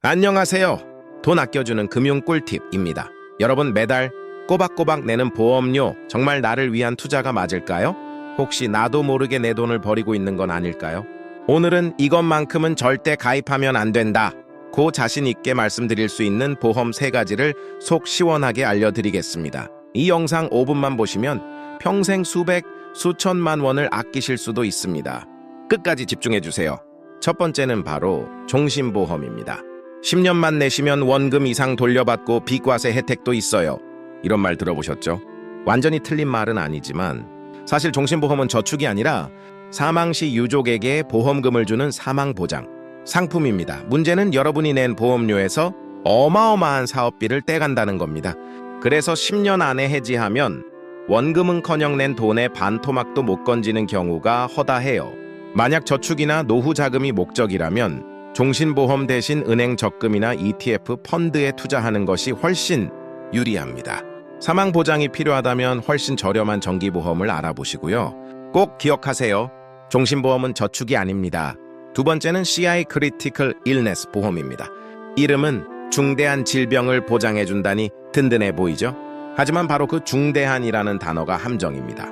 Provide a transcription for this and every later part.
안녕하세요. 돈 아껴주는 금융 꿀팁입니다. 여러분 매달 꼬박꼬박 내는 보험료 정말 나를 위한 투자가 맞을까요? 혹시 나도 모르게 내 돈을 버리고 있는 건 아닐까요? 오늘은 이것만큼은 절대 가입하면 안 된다. 고 자신 있게 말씀드릴 수 있는 보험 세 가지를 속 시원하게 알려드리겠습니다. 이 영상 5분만 보시면 평생 수백, 수천만 원을 아끼실 수도 있습니다. 끝까지 집중해 주세요. 첫 번째는 바로 종신보험입니다. 10년만 내시면 원금 이상 돌려받고 비과세 혜택도 있어요. 이런 말 들어보셨죠? 완전히 틀린 말은 아니지만 사실 종신보험은 저축이 아니라 사망 시 유족에게 보험금을 주는 사망 보장 상품입니다. 문제는 여러분이 낸 보험료에서 어마어마한 사업비를 떼간다는 겁니다. 그래서 10년 안에 해지하면 원금은커녕 낸 돈의 반토막도 못 건지는 경우가 허다해요. 만약 저축이나 노후 자금이 목적이라면 종신보험 대신 은행 적금이나 ETF 펀드에 투자하는 것이 훨씬 유리합니다. 사망 보장이 필요하다면 훨씬 저렴한 정기보험을 알아보시고요. 꼭 기억하세요. 종신보험은 저축이 아닙니다. 두 번째는 CI 크리티컬 일네스 보험입니다. 이름은 중대한 질병을 보장해준다니 든든해 보이죠? 하지만 바로 그 중대한이라는 단어가 함정입니다.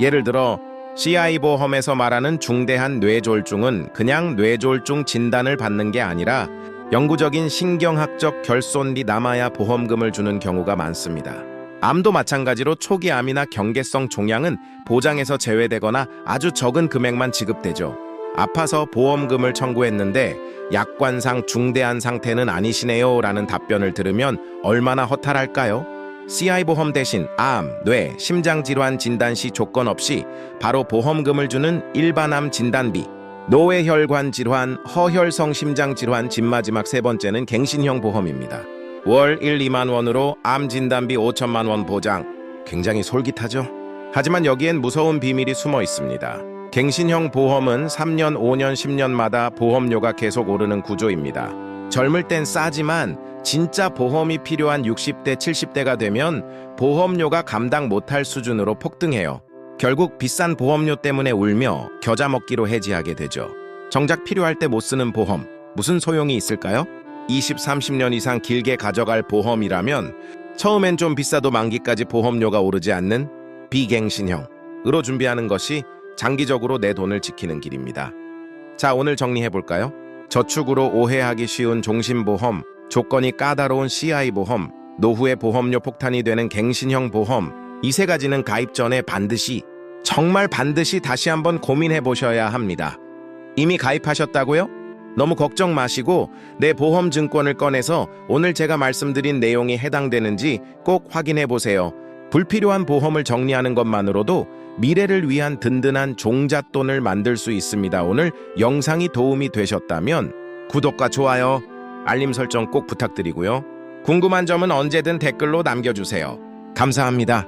예를 들어 CI 보험에서 말하는 중대한 뇌졸중은 그냥 뇌졸중 진단을 받는 게 아니라 영구적인 신경학적 결손이 남아야 보험금을 주는 경우가 많습니다. 암도 마찬가지로 초기 암이나 경계성 종양은 보장에서 제외되거나 아주 적은 금액만 지급되죠. 아파서 보험금을 청구했는데 약관상 중대한 상태는 아니시네요 라는 답변을 들으면 얼마나 허탈할까요? CI 보험 대신 암, 뇌, 심장 질환 진단 시 조건 없이 바로 보험금을 주는 일반암 진단비, 노회혈관 질환, 허혈성 심장 질환 진마지막 세 번째는 갱신형 보험입니다. 월 1, 2만 원으로 암 진단비 5천만 원 보장. 굉장히 솔깃하죠? 하지만 여기엔 무서운 비밀이 숨어 있습니다. 갱신형 보험은 3년, 5년, 10년마다 보험료가 계속 오르는 구조입니다. 젊을 땐 싸지만 진짜 보험이 필요한 60대, 70대가 되면 보험료가 감당 못할 수준으로 폭등해요. 결국 비싼 보험료 때문에 울며 겨자 먹기로 해지하게 되죠. 정작 필요할 때 못 쓰는 보험, 무슨 소용이 있을까요? 20, 30년 이상 길게 가져갈 보험이라면 처음엔 좀 비싸도 만기까지 보험료가 오르지 않는 비갱신형으로 준비하는 것이 장기적으로 내 돈을 지키는 길입니다. 자, 오늘 정리해 볼까요? 저축으로 오해하기 쉬운 종신보험, 조건이 까다로운 CI 보험, 노후의 보험료 폭탄이 되는 갱신형 보험, 이 세 가지는 가입 전에 반드시, 정말 반드시 다시 한번 고민해 보셔야 합니다. 이미 가입하셨다고요? 너무 걱정 마시고 내 보험 증권을 꺼내서 오늘 제가 말씀드린 내용이 해당되는지 꼭 확인해 보세요. 불필요한 보험을 정리하는 것만으로도 미래를 위한 든든한 종잣돈을 만들 수 있습니다. 오늘 영상이 도움이 되셨다면 구독과 좋아요, 알림 설정 꼭 부탁드리고요. 궁금한 점은 언제든 댓글로 남겨주세요. 감사합니다.